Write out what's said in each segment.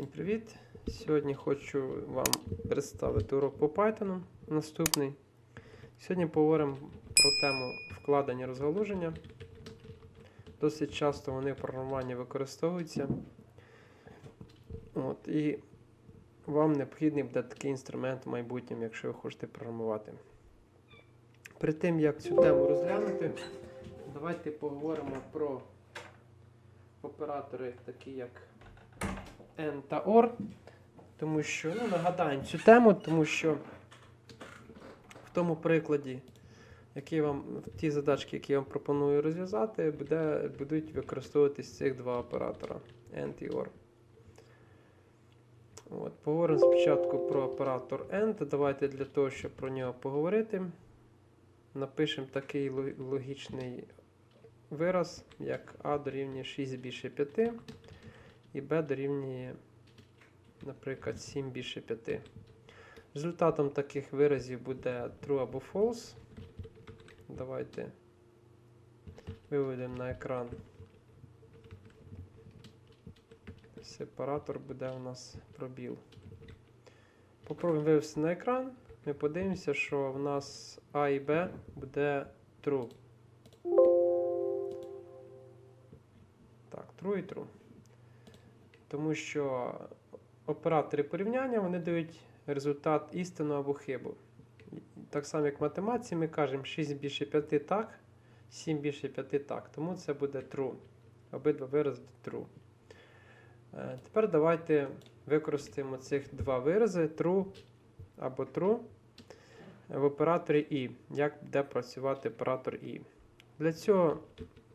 Всім привіт! Сьогодні хочу вам представити урок по Python наступний. Сьогодні поговоримо про тему вкладення розгалуження. Досить часто вони в програмуванні використовуються. От, і вам необхідний буде такий інструмент в майбутньому, якщо ви хочете програмувати. Перед тим, як цю тему розглянути, давайте поговоримо про оператори, такі як N та OR. Тому що, ну, нагадаємо цю тему, тому що в тому прикладі, який вам, в ті задачки, які я вам пропоную розв'язати, буде, будуть використовуватись цих два оператора AND і OR. От, поговоримо спочатку про оператор AND. Давайте для того, щоб про нього поговорити, напишемо такий логічний вираз, як A дорівнює 6 більше 5 і b дорівнює, наприклад, 7 більше 5. Результатом таких виразів буде true або false. Давайте виведемо на екран. Сепаратор буде у нас пробіл. Попробуємо вивести на екран. Ми подивимося, що в нас A і B буде true. Так, true і true. Тому що оператори порівняння вони дають результат істину або хибу. Так само, як в математиці, ми кажемо 6 більше 5 так, 7 більше 5 так. Тому це буде true. Обидва вирази true. Е, Тепер давайте використаємо цих два вирази true або true в операторі І. Як буде працювати оператор І. Для цього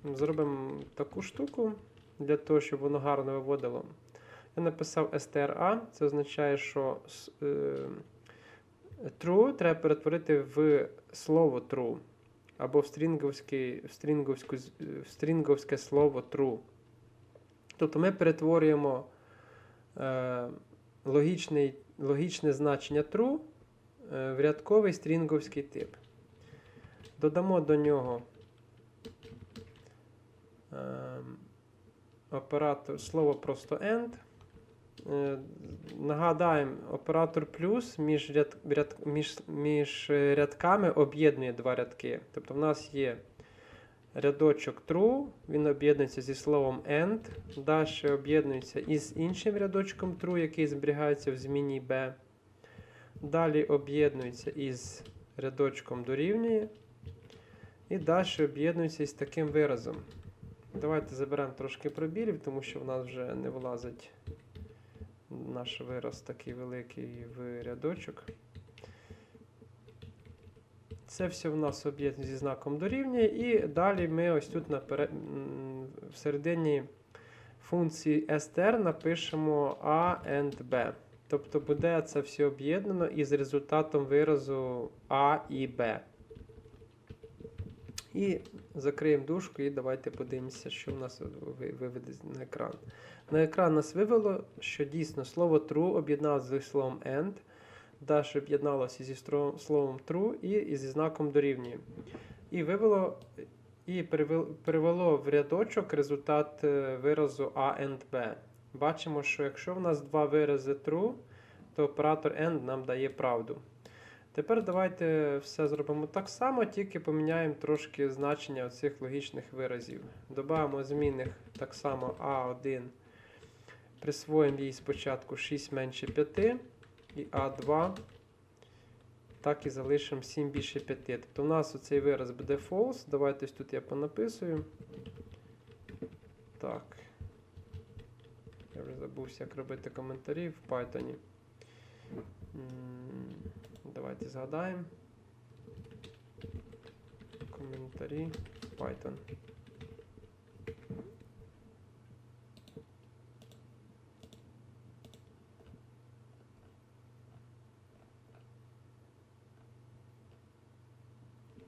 зробимо таку штуку, для того, щоб воно гарно виводило. Я написав STRA, це означає, що е, true треба перетворити в слово true. Або в стрінговський, в в стрінговське слово true. Тобто ми перетворюємо е, логічний, логічне значення true е, в рядковий стрінговський тип. Додамо до нього ем, оператор слово просто end. Е, Нагадаємо, оператор плюс між, ряд, ряд, між, між е, рядками об'єднує два рядки. Тобто в нас є рядочок true, він об'єднується зі словом end, далі об'єднується із іншим рядочком true, який зберігається в зміні b. Далі об'єднується із рядочком дорівнює. І далі об'єднується із таким виразом. Давайте заберемо трошки пробілів, тому що в нас вже не влазить наш вираз такий великий в рядочок. Це все в нас об'єднує зі знаком дорівнює. І далі ми ось тут наперед, всередині функції str напишемо a and b. Тобто буде це все об'єднано із результатом виразу a і b. І закриємо дужку і давайте подивимося, що в нас ви- виведе на екран. На екран нас вивело, що дійсно слово true об'єдналося зі словом and, далі об'єдналося зі словом true і зі знаком дорівнює. І вивело і перевел- перевело в рядочок результат е, виразу A and B. Бачимо, що якщо в нас два вирази true, то оператор AND нам дає правду. Тепер давайте все зробимо так само, тільки поміняємо трошки значення цих логічних виразів. Добавимо змінних так само А1. Присвоїмо їй спочатку 6 менше 5 і А2. Так і залишимо 7 більше 5. Тобто у нас оцей вираз буде false. Давайте тут я понаписую. Так. Я вже забувся, як робити коментарі в Python. Давайте згадаємо. Коментарі Python.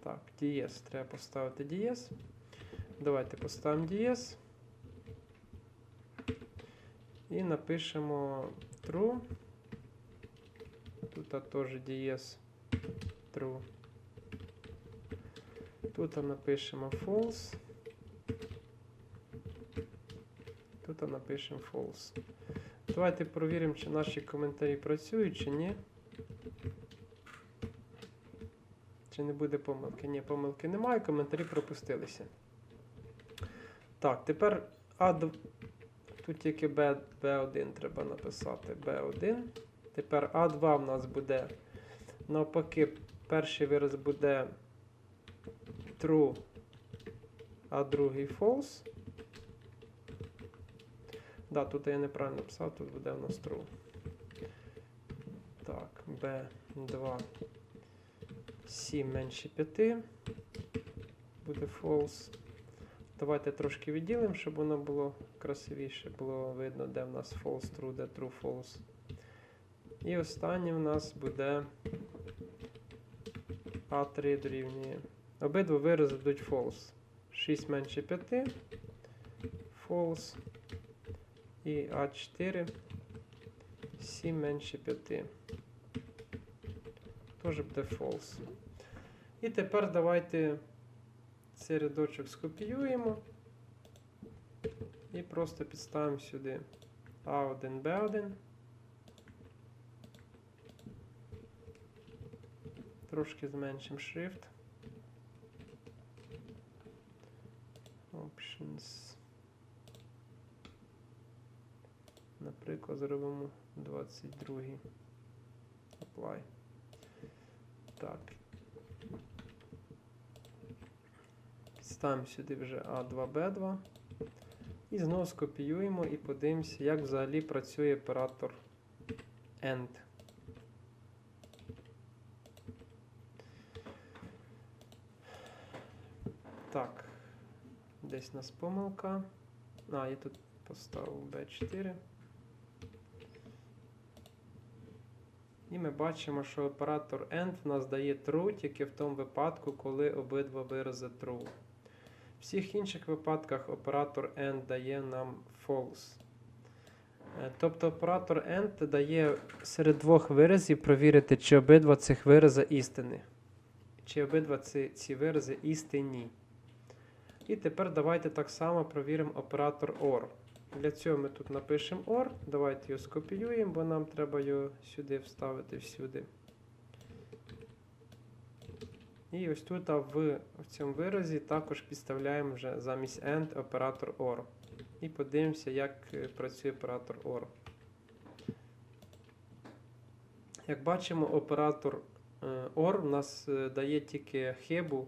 Так, дієс. Треба поставити дієс. Давайте поставимо дієс. І напишемо true. Тут теж дієс true. Тут напишемо false. Тут напишемо false. Давайте провіримо, чи наші коментарі працюють, чи ні. Чи не буде помилки? Ні, помилки немає, коментарі пропустилися. Так, тепер А2. Тут тільки B, B1 треба написати. B1. Тепер А2 в нас буде. Навпаки, перший вираз буде true, а другий false. Да, тут я неправильно написав, тут буде у нас true. Так, B2 7 менше 5. Буде false. Давайте трошки відділимо, щоб воно було красивіше, було видно, де в нас false true, де true false. І останнє в нас буде А3 дорівнює. Обидва вирази дадуть false. 6 менше 5. False. І А4 7 менше 5. Теж буде false. І тепер давайте цей рядочок скопіюємо і просто підставимо сюди А1, Б1. Трошки зменшимо шрифт. Options. Наприклад, зробимо 22. Apply. Так. Ставимо сюди вже А2Б2. І знову скопіюємо і подивимося, як взагалі працює оператор AND. Так, десь у нас помилка. А, я тут поставив B4. І ми бачимо, що оператор AND в нас дає true тільки в тому випадку, коли обидва вирази true. В всіх інших випадках оператор AND дає нам false. Е, Тобто оператор AND дає серед двох виразів провірити, чи обидва цих вирази істини. Чи обидва ці, ці вирази істинні. І тепер давайте так само провіримо оператор OR. Для цього ми тут напишемо OR. Давайте його скопіюємо, бо нам треба його сюди вставити всюди. І ось тут в, в цьому виразі також підставляємо вже замість AND оператор OR. І подивимося, як е, працює оператор OR. Як бачимо, оператор е, OR у нас е, дає тільки хибу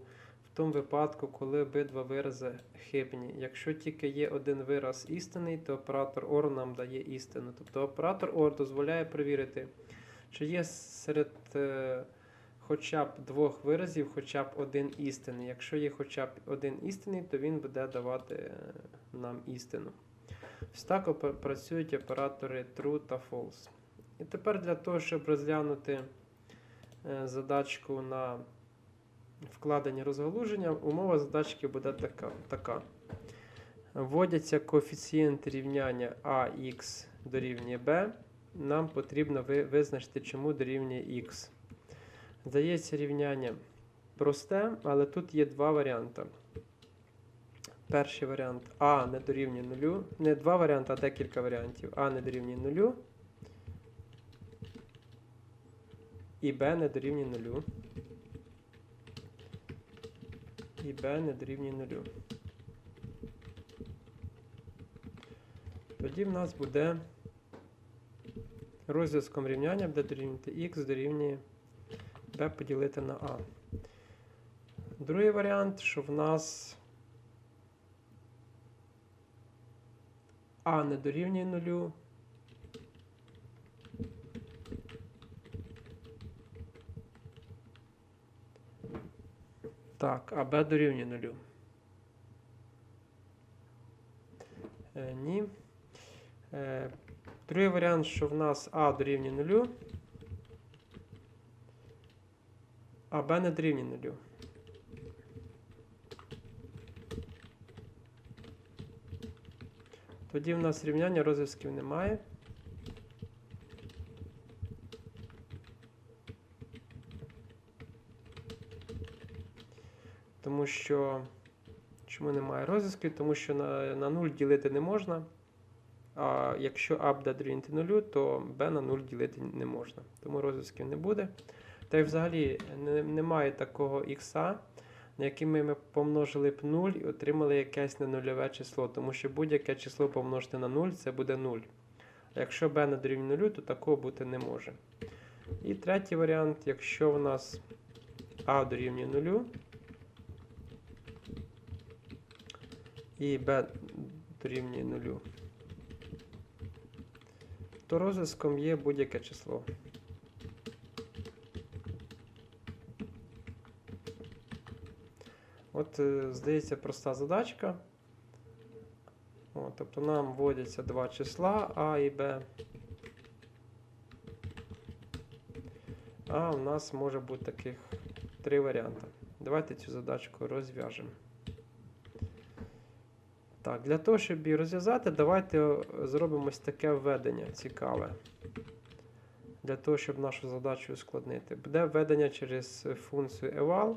тому випадку, коли обидва вирази хибні. Якщо тільки є один вираз істинний, то оператор OR нам дає істину. Тобто оператор OR дозволяє перевірити, чи є серед е, хоча б двох виразів хоча б один істинний. Якщо є хоча б один істинний, то він буде давати е, нам істину. Ось так працюють оператори true та false. І тепер для того, щоб розглянути е, задачку на вкладення розгалуження, умова задачки буде така. така. Вводяться коефіцієнти рівняння ax дорівнює b. Нам потрібно ви- визначити, чому дорівнює x. Здається рівняння просте, але тут є два варіанти. Перший варіант А не дорівнює нулю. Не два варіанти, а декілька варіантів. А не дорівнює нулю. І Б не дорівнює нулю. І Б не дорівнює нулю. Тоді в нас буде розв'язком рівняння буде дорівнювати х дорівнює b поділити на a. Другий варіант, що в нас а не дорівнює нулю. Так, а b дорівнює нулю. Е, ні. Е, другий варіант, що в нас а дорівнює нулю. А b не дорівнює нулю. Тоді в нас рівняння розв'язків немає. Тому що. Чому немає розв'язків? Тому що на, на 0 ділити не можна. А якщо А буде дорівнювати нулю, то b на 0 ділити не можна. Тому розв'язків не буде. Та й взагалі немає такого х, на яким ми помножили б 0 і отримали якесь ненульове число, тому що будь-яке число помножити на 0 це буде 0. А якщо b не дорівнює 0, то такого бути не може. І третій варіант, якщо в нас а дорівнює 0, і b дорівнює 0, то розв'язком є будь-яке число. От, е, здається, проста задачка. О, тобто нам вводяться два числа А і Б. А у нас може бути таких три варіанти. Давайте цю задачку розв'яжемо. Так, для того, щоб її розв'язати, давайте е, зробимо ось таке введення цікаве. Для того, щоб нашу задачу ускладнити. Буде введення через функцію eval.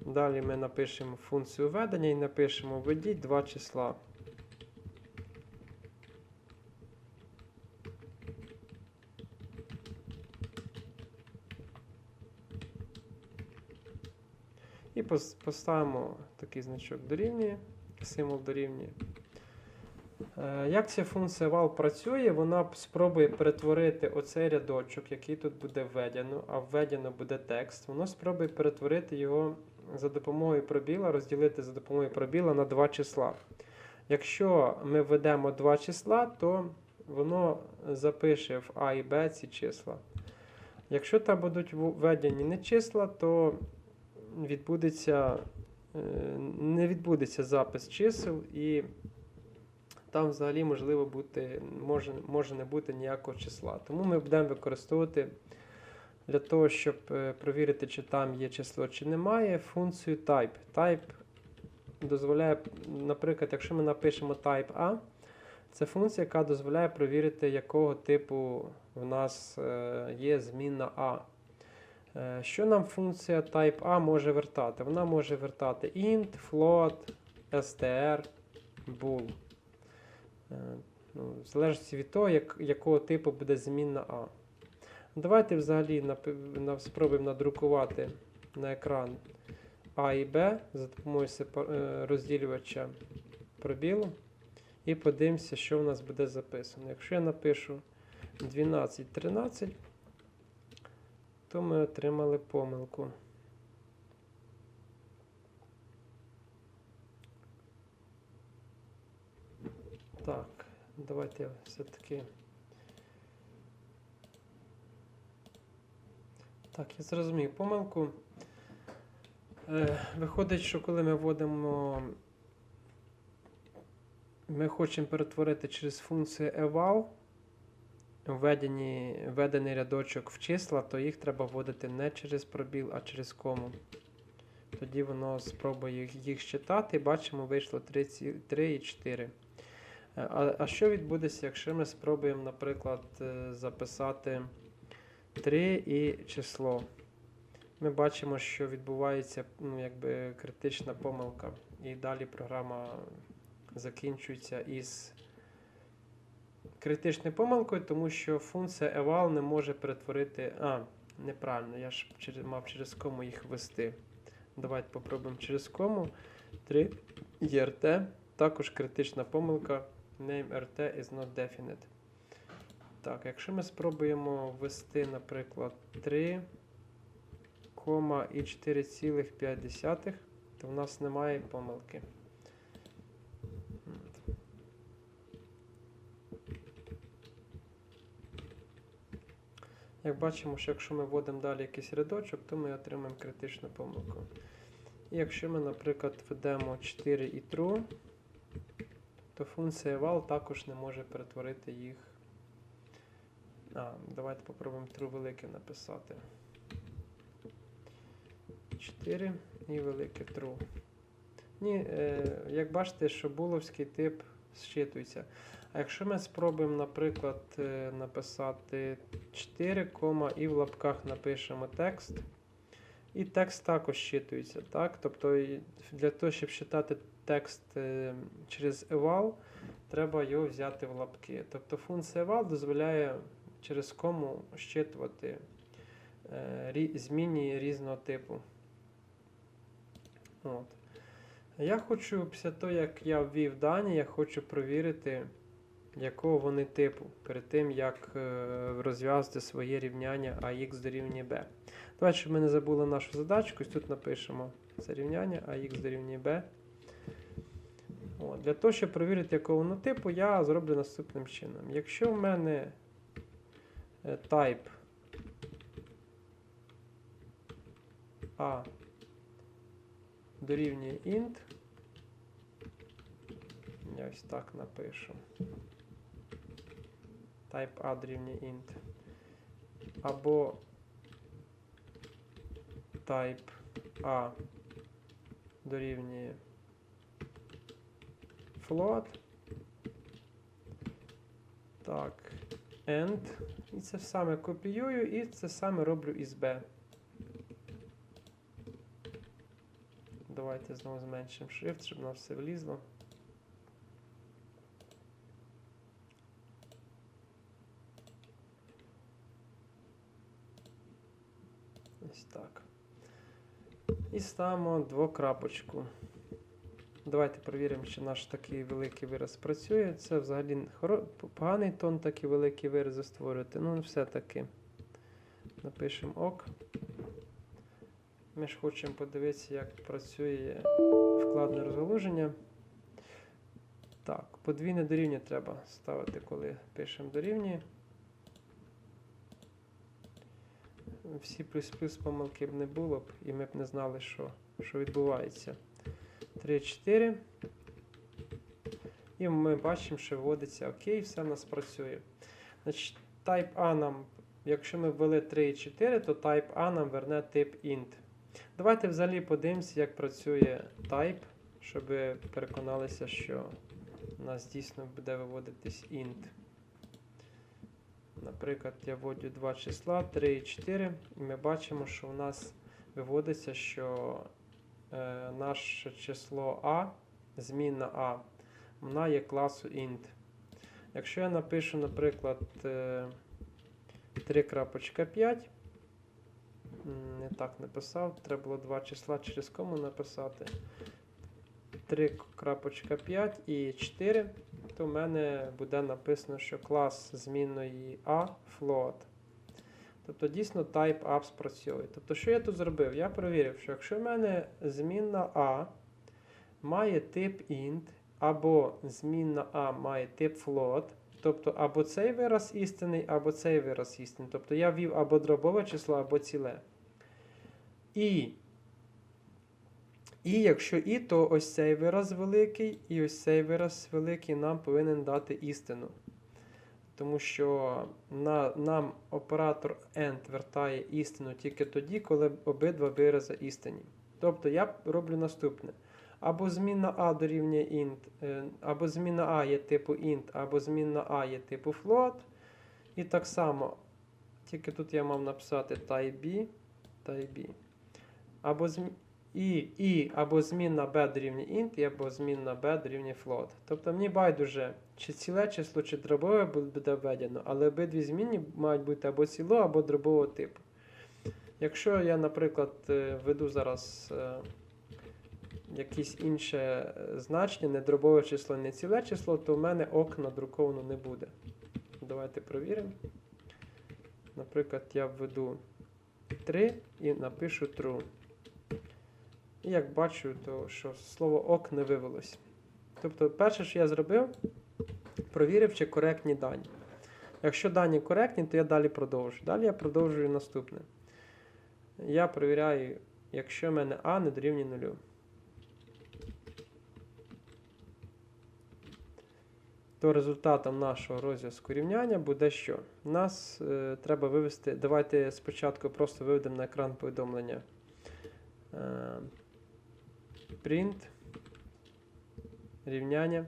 Далі ми напишемо функцію введення і напишемо введіть два числа. І поставимо такий значок дорівнює, символ дорівнює. Е, Як ця функція val працює, вона спробує перетворити оцей рядочок, який тут буде введено, а введено буде текст. Воно спробує перетворити його за допомогою пробіла, розділити за допомогою пробіла на два числа. Якщо ми введемо два числа, то воно запише в А і Б ці числа. Якщо там будуть введені не числа, то відбудеться, не відбудеться запис чисел, і там взагалі можливо бути, може, може не бути ніякого числа. Тому ми будемо використовувати для того, щоб е, провірити, чи там є число, чи немає, функцію type. Type дозволяє, наприклад, якщо ми напишемо type A, це функція, яка дозволяє провірити, якого типу в нас е, є змінна A. Е, Що нам функція type A може вертати? Вона може вертати int, float, str, bool. Е, Ну, в залежності від того, як, якого типу буде змінна А. Давайте взагалі напи- на- спробуємо надрукувати на екран А і Б за допомогою е, розділювача пробілу. І подивимося, що в нас буде записано. Якщо я напишу 12, 13, то ми отримали помилку. Так, давайте все-таки. Так, я зрозумів помилку. Е, виходить, що коли ми вводимо. Ми хочемо перетворити через функцію eval введені, введений рядочок в числа, то їх треба вводити не через пробіл, а через кому. Тоді воно спробує їх, считати. Бачимо, вийшло 3, і 4. Е, А, а що відбудеться, якщо ми спробуємо, наприклад, е, записати 3 і число? Ми бачимо, що відбувається ну, якби критична помилка. І далі програма закінчується із критичною помилкою, тому що функція eval не може перетворити. А, неправильно, я ж мав через кому їх ввести. Давайте попробуємо через кому. 3 ERT. Також критична помилка. Name RT is not definite. Так, якщо ми спробуємо ввести, наприклад, 3, і 4,5, то в нас немає помилки. От. Як бачимо, що якщо ми вводимо далі якийсь рядочок, то ми отримаємо критичну помилку. І якщо ми, наприклад, введемо 4 і true, то функція eval також не може перетворити їх. А, давайте попробуємо true велике написати. 4 і велике true. Ні, е, як бачите, що буловський тип зчитується. А якщо ми спробуємо, наприклад, е, написати 4, і в лапках напишемо текст, і текст також щитується. Так? Тобто для того, щоб читати текст е, через eval, треба його взяти в лапки. Тобто функція val дозволяє через кому щитувати е, змінні різного типу. От. Я хочу, після того, як я ввів дані, я хочу провірити, якого вони типу, перед тим, як е, розв'язати своє рівняння ax дорівнює b. Давайте, щоб ми не забули нашу задачку, ось тут напишемо це рівняння ax дорівнює b. От. Для того, щоб перевірити, якого воно типу, я зроблю наступним чином. Якщо в мене е, type a дорівнює int, я ось так напишу. Type A дорівнює int. Або type A дорівнює float. Так, end. І це саме копіюю, і це саме роблю із B. Давайте знову зменшимо шрифт, щоб нам все влізло. Ось так. І ставимо двокрапочку. Давайте перевіримо, чи наш такий великий вираз працює. Це взагалі поганий тон, такі великі вирази створювати. Ну, все-таки. Напишемо ок. Ми ж хочемо подивитися, як працює вкладне розгалуження. Так, подвійне дорівнює треба ставити, коли пишемо дорівнює. Всі плюс-плюс помилки б не було б, і ми б не знали, що, що відбувається. 3, 4. І ми бачимо, що вводиться окей, все в нас працює. Значить, type A нам, якщо ми ввели 3 і 4, то type A нам верне тип int. Давайте взагалі подивимося, як працює type, щоб переконалися, що у нас дійсно буде виводитись int. Наприклад, я вводю два числа 3 і 4, і ми бачимо, що у нас виводиться, що е, наше число А, змінна А, вона є класу int. Якщо я напишу, наприклад, е, 3.5, м, не так написав, треба було два числа через кому написати. 3.5 і 4, то в мене буде написано, що клас змінної A float. Тобто дійсно type up спрацьовує. Тобто, що я тут зробив? Я перевірив, що якщо в мене змінна A має тип int, або змінна A має тип float, тобто або цей вираз істинний, або цей вираз істинний. Тобто я ввів або дробове число, або ціле. І і якщо і, то ось цей вираз великий, і ось цей вираз великий нам повинен дати істину. Тому що на, нам оператор AND вертає істину тільки тоді, коли обидва вирази істинні. Тобто я роблю наступне. Або змінна A дорівнює int, е, або змінна A є типу int, або змінна A є типу float. І так само, тільки тут я мав написати type B, type B. Або зм... і, і або змінна b дорівнює int, і або змінна b дорівнює float. Тобто мені байдуже, чи ціле число, чи дробове буде введено, але обидві змінні мають бути або ціло, або дробового типу. Якщо я, наприклад, е, введу зараз е, якесь інше е, значення, не дробове число, не ціле число, то в мене ок надруковано не буде. Давайте провіримо. Наприклад, я введу 3 і напишу true. І як бачу, то що слово ок не вивелось. Тобто, перше, що я зробив, провірив, чи коректні дані. Якщо дані коректні, то я далі продовжую. Далі я продовжую наступне. Я перевіряю, якщо в мене А не дорівнює нулю. То результатом нашого розв'язку рівняння буде що? Нас е, треба вивести. Давайте спочатку просто виведемо на екран повідомлення. Е, print рівняння.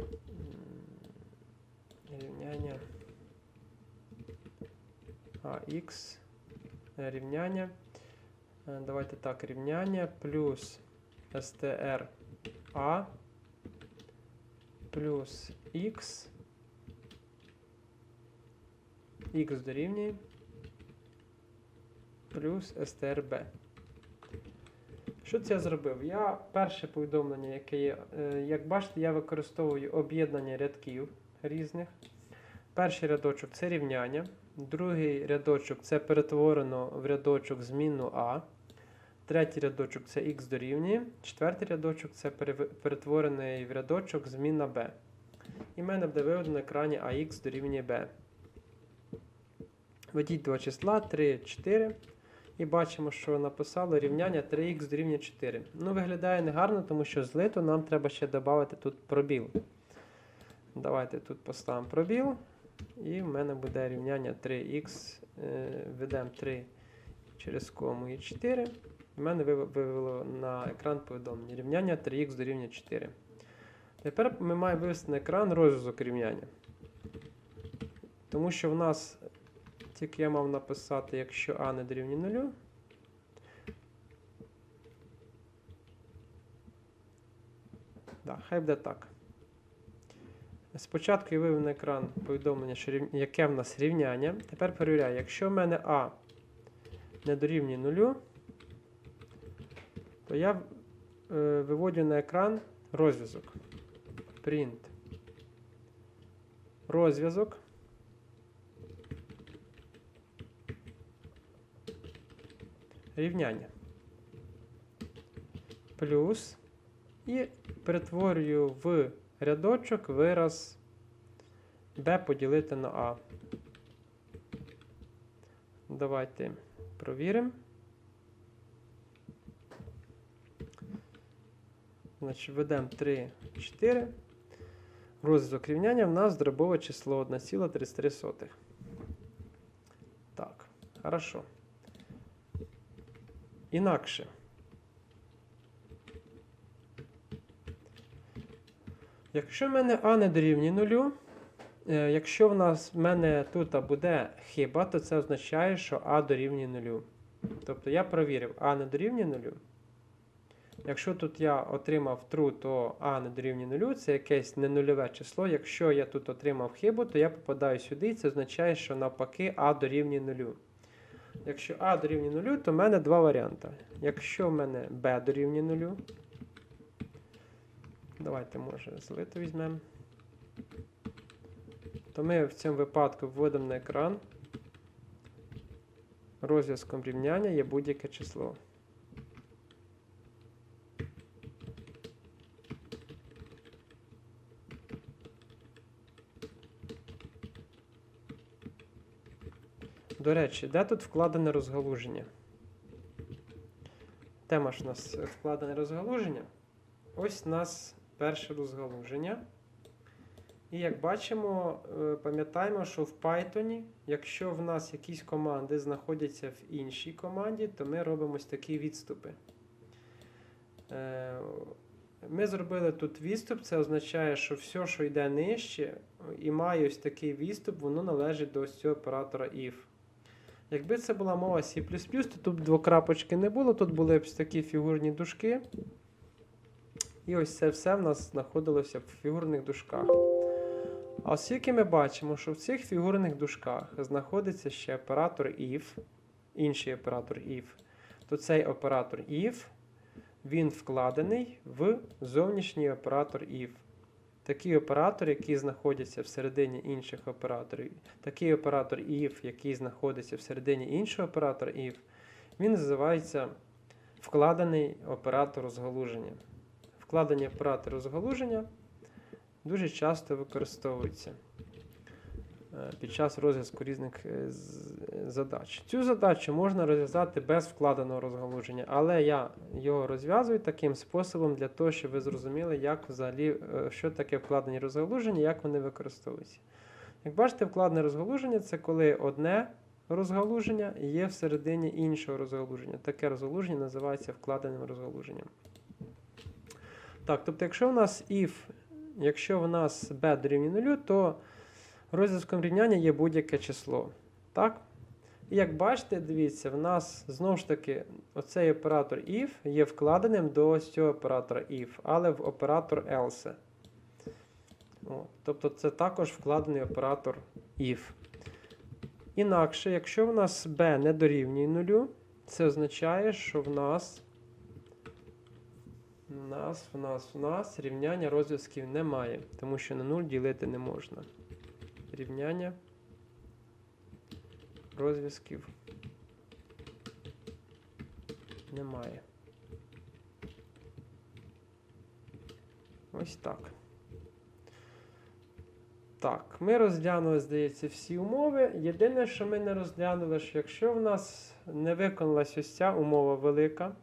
М, Рівняння AX рівняння Е, Давайте так, рівняння плюс str a плюс x x дорівнює плюс strb. Що це я зробив? Я перше повідомлення, яке є, е, як бачите, я використовую об'єднання рядків різних. Перший рядочок це рівняння, другий рядочок це перетворено в рядочок змінну А. Третій рядочок це х дорівнює. Четвертий рядочок це перетворений в рядочок змінна b. І в мене буде виведено на екрані ax дорівнює b. Введіть два числа 3, 4. І бачимо, що написало рівняння 3х дорівнює 4. Ну, виглядає негарно, тому що злито нам треба ще додати тут пробіл. Давайте тут поставимо пробіл. І в мене буде рівняння 3х. Е, Введемо 3 через кому і 4. В мене вивело на екран повідомлення. Рівняння 3х дорівнює 4. Тепер ми маємо вивести на екран розв'язок рівняння. Тому що в нас тільки я мав написати, якщо а не дорівнює 0. Да, хай буде так. Спочатку я вивів на екран повідомлення, що рів... яке в нас рівняння. Тепер перевіряю, якщо в мене А не дорівнює 0, то я е, виводжу на екран розв'язок. Print. Розв'язок. Рівняння. Плюс. І перетворюю в рядочок вираз b поділити на a. Давайте провіримо. Значить, введемо 3, 4. Розв'язок рівняння в нас дробове число 1,33. Так, хорошо. Інакше. Якщо в мене А не дорівнює нулю, е, якщо в нас в мене тут буде хиба, то це означає, що А дорівнює нулю. Тобто я провірив, А не дорівнює нулю. Якщо тут я отримав true, то А не дорівнює нулю, це якесь ненульове число. Якщо я тут отримав хибу, то я попадаю сюди, і це означає, що навпаки А дорівнює нулю. Якщо А дорівнює нулю, то в мене два варіанти. Якщо в мене Б дорівнює нулю, давайте, може, злито візьмемо. То ми в цьому випадку вводимо на екран. Розв'язком рівняння є будь-яке число. До речі, де тут вкладене розгалуження? Тема ж у нас вкладене розгалуження. Ось у нас перше розгалуження. І як бачимо, е, пам'ятаємо, що в Python, якщо в нас якісь команди знаходяться в іншій команді, то ми робимо ось такі відступи. Е, Ми зробили тут відступ, це означає, що все, що йде нижче, і має ось такий відступ, воно належить до ось цього оператора if. Якби це була мова C, то тут двокрапочки не було, тут були б такі фігурні дужки. І ось це все в нас знаходилося в фігурних дужках. А оскільки ми бачимо, що в цих фігурних дужках знаходиться ще оператор if, інший оператор if, то цей оператор if, він вкладений в зовнішній оператор if. Такий оператор, який знаходиться всередині інших операторів, такий оператор if, який знаходиться всередині іншого оператора if, він називається вкладений оператор розгалуження. Вкладені оператори розгалуження дуже часто використовуються е, під час розв'язку різних е, задач. Цю задачу можна розв'язати без вкладеного розгалуження, але я його розв'язую таким способом для того, щоб ви зрозуміли, як взагалі, е, що таке вкладені розгалуження, як вони використовуються. Як бачите, вкладене розгалуження це коли одне розгалуження є всередині іншого розгалуження. Таке розгалуження називається вкладеним розгалуженням. Так, тобто, якщо в нас if, якщо в нас b дорівнює 0, то розв'язком рівняння є будь-яке число. Так? І як бачите, дивіться, в нас знову ж таки оцей оператор if є вкладеним до ось цього оператора if, але в оператор else. О, тобто це також вкладений оператор if. Інакше, якщо в нас b не дорівнює нулю, це означає, що в нас в нас, в нас, в нас рівняння розв'язків немає, тому що на 0 ділити не можна. Рівняння розв'язків немає. Ось так. Так, ми розглянули, здається, всі умови. Єдине, що ми не розглянули, що якщо в нас не виконалась ось ця умова велика,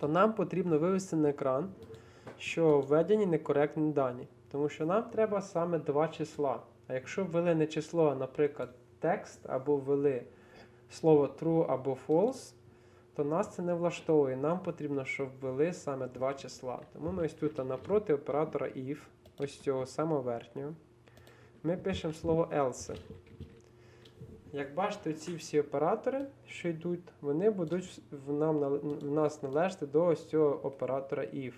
то нам потрібно вивести на екран, що введені некоректні дані. Тому що нам треба саме два числа. А якщо ввели не число, наприклад, текст, або ввели слово true або false, то нас це не влаштовує. Нам потрібно, щоб ввели саме два числа. Тому ми ось тут напроти оператора if, ось цього самого верхнього, ми пишемо слово else. Як бачите, ці всі оператори, що йдуть, вони будуть в, нам, в нас належати до ось цього оператора if.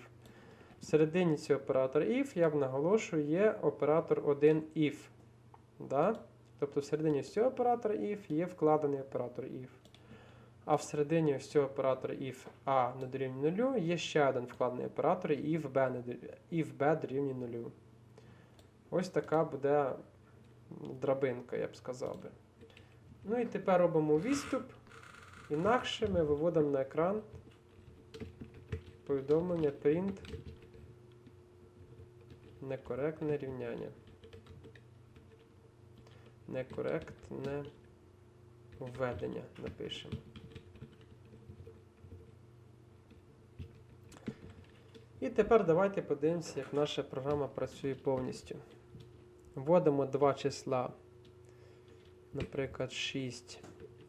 Всередині цього оператора if, я б наголошую, є оператор 1 if. Да? Тобто всередині ось цього оператора if є вкладений оператор if. А всередині ось цього оператора if A не дорівнює 0 є ще один вкладений оператор if B, if B дорівнює 0. Ось така буде драбинка, я б сказав би. Ну і тепер робимо відступ. Інакше ми виводимо на екран повідомлення print некоректне рівняння. Некоректне введення напишемо. І тепер давайте подивимося, як наша програма працює повністю. Вводимо два числа, наприклад, 6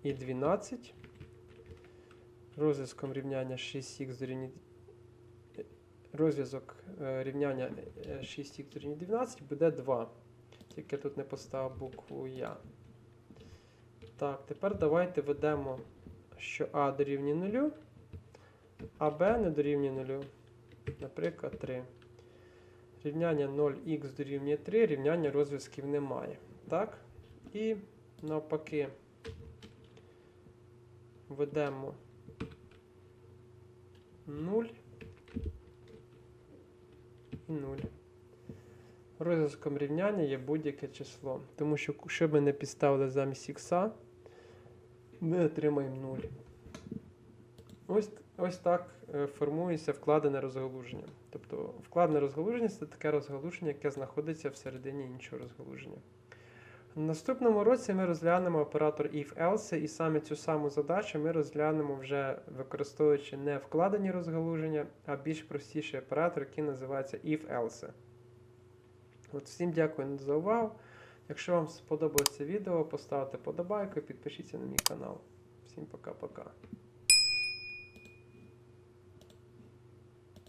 і 12. Розв'язком рівняння 6х дорівнює розв'язок е, рівняння е, 6х дорівнює 12 буде 2. Тільки тут не поставив букву Я. Так, тепер давайте ведемо, що А дорівнює 0, а Б не дорівнює 0. Наприклад, 3. Рівняння 0х дорівнює 3, рівняння розв'язків немає. Так? І навпаки ведемо 0 і 0. Розв'язком рівняння є будь-яке число. Тому що, що ми не підставили замість х, ми отримаємо 0. Ось, ось так е, формується вкладене розгалуження. Тобто вкладене розгалуження це таке розгалуження, яке знаходиться всередині іншого розгалуження. Наступному році ми розглянемо оператор if-else, і саме цю саму задачу ми розглянемо вже використовуючи не вкладені розгалуження, а більш простіший оператор, який називається if-else. От всім дякую за увагу. Якщо вам сподобалося відео, поставте подобайку, підпишіться на мій канал. Всім пока-пока.